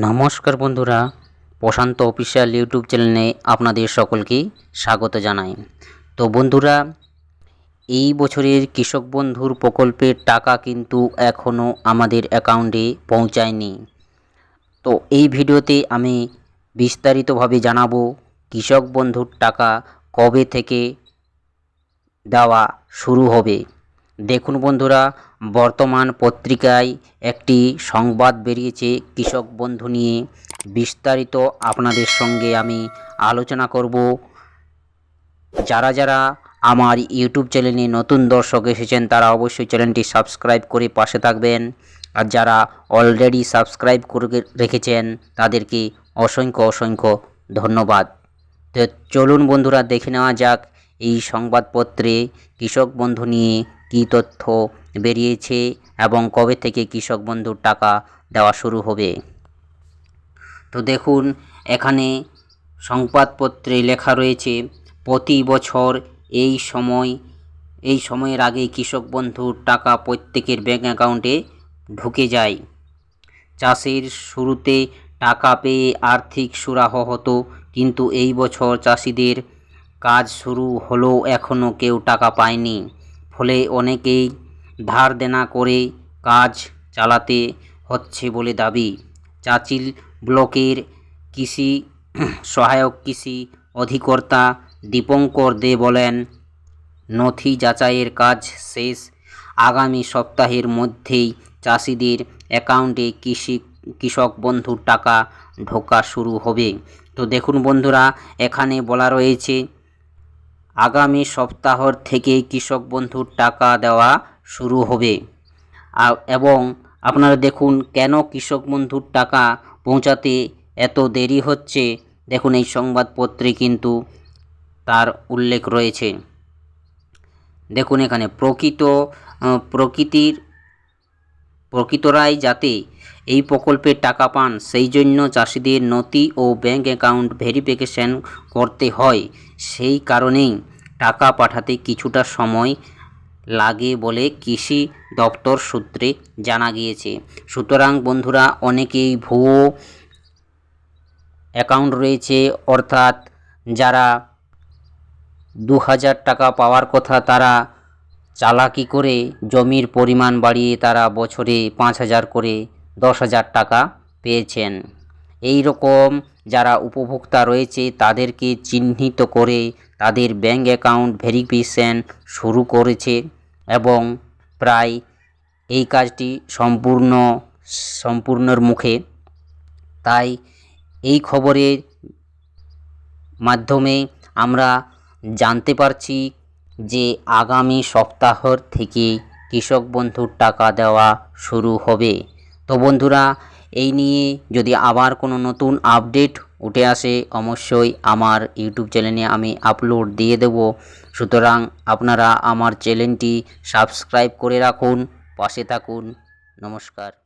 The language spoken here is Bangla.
নমস্কার বন্ধুরা, প্রশান্ত অফিসিয়াল ইউটিউব চ্যানেলে আপনাদের সকলকে স্বাগত জানাই। তো বন্ধুরা, এই বছরের কৃষক বন্ধুর প্রকল্পের টাকা কিন্তু এখনও আমাদের অ্যাকাউন্টে পৌঁছায়নি। তো এই ভিডিওতে আমি বিস্তারিতভাবে জানাব কৃষক বন্ধুর টাকা কবে থেকে দেওয়া শুরু হবে। দেখুন বন্ধুরা, বর্তমান পত্রিকায় একটি সংবাদ বেরিয়েছে কৃষক বন্ধু নিয়ে। বিস্তারিত আপনাদের সঙ্গে আমি আলোচনা করব। যারা যারা আমার ইউটিউব চ্যানেলে নতুন দর্শক এসেছেন, তারা অবশ্যই চ্যানেলটি সাবস্ক্রাইব করে পাশে থাকবেন। আর যারা অলরেডি সাবস্ক্রাইব করে রেখেছেন, তাদেরকে অসংখ্য অসংখ্য ধন্যবাদ। তো চলুন বন্ধুরা, দেখে নেওয়া যাক এই সংবাদপত্রে কৃষক বন্ধু নিয়ে কী তথ্য বেরিয়েছে এবং কবে থেকে কৃষক বন্ধুর টাকা দেওয়া শুরু হবে? তো দেখুন, এখানে সংবাদপত্রে লেখা রয়েছে, প্রতি বছর এই সময়, এই সময়ের আগে কৃষক বন্ধুর টাকা প্রত্যেকের ব্যাঙ্ক অ্যাকাউন্টে ঢুকে যায়। চাষের শুরুতে টাকা পেয়ে আর্থিক সুরাহ হতো, কিন্তু এই বছর চাষিদের কাজ শুরু হলেও এখনও কেউ টাকা পায়নি। ফলে অনেকেই ধার দেনা করে কাজ চালাতে হচ্ছে বলে দাবি। চাচিল ব্লকের কৃষি সহায়ক কৃষি অধিকর্তা দীপঙ্কর দে বলেন, নথি যাচাইয়ের কাজ শেষ। আগামী সপ্তাহের মধ্যেই চাষিদের অ্যাকাউন্টে কৃষি কৃষক বন্ধুর টাকা ঢোকা শুরু হবে। তো দেখুন বন্ধুরা, এখানে বলা রয়েছে আগামী সপ্তাহ থেকে কৃষক বন্ধুর টাকা দেওয়া শুরু হবে। এবং আপনারা দেখুন কেন কৃষক বন্ধুর টাকা পৌঁছাতে এত দেরি হচ্ছে। দেখুন এই সংবাদপত্রে কিন্তু তার উল্লেখ রয়েছে। দেখুন এখানে প্রকৃত প্রকৃতির, প্রকৃতরাই যাতে এই প্রকল্পের টাকা পান। সেই জন্য চাষিদের নথি ও ব্যাঙ্ক অ্যাকাউন্ট ভেরিফিকেশন করতে হয়। সেই কারণেই টাকা পাঠাতে কিছুটা সময় লাগে বলে কৃষি দপ্তর সূত্রে জানা গিয়েছে। সুতরাং বন্ধুরা, অনেকেই ভুয়ো অ্যাকাউন্ট রয়েছে, অর্থাৎ যারা দু হাজার টাকা পাওয়ার কথা তারা চালাকি করে জমির পরিমাণ বাড়িয়ে তারা বছরে পাঁচ হাজার করে দশ হাজার টাকা পেয়েছেন। এই রকম যারা উপভোক্তা রয়েছে, তাদেরকে চিহ্নিত করে তাদের ব্যাঙ্ক অ্যাকাউন্ট ভেরিফিকেশন শুরু করেছে এবং প্রায় এই কাজটি সম্পূর্ণ, সম্পূর্ণর মুখে। তাই এই খবরের মাধ্যমে আমরা জানতে পারছি যে আগামী সপ্তাহর থেকে কৃষক বন্ধুর টাকা দেওয়া শুরু হবে। তো বন্ধুরা, এই নিয়ে যদি আবার কোনো নতুন আপডেট উঠে আসে, অবশ্যই আমার ইউটিউব চ্যানেলে আমি আপলোড দিয়ে দেব। সুতরাং আপনারা আমার চ্যানেলটি সাবস্ক্রাইব করে রাখুন, পাশে থাকুন। নমস্কার।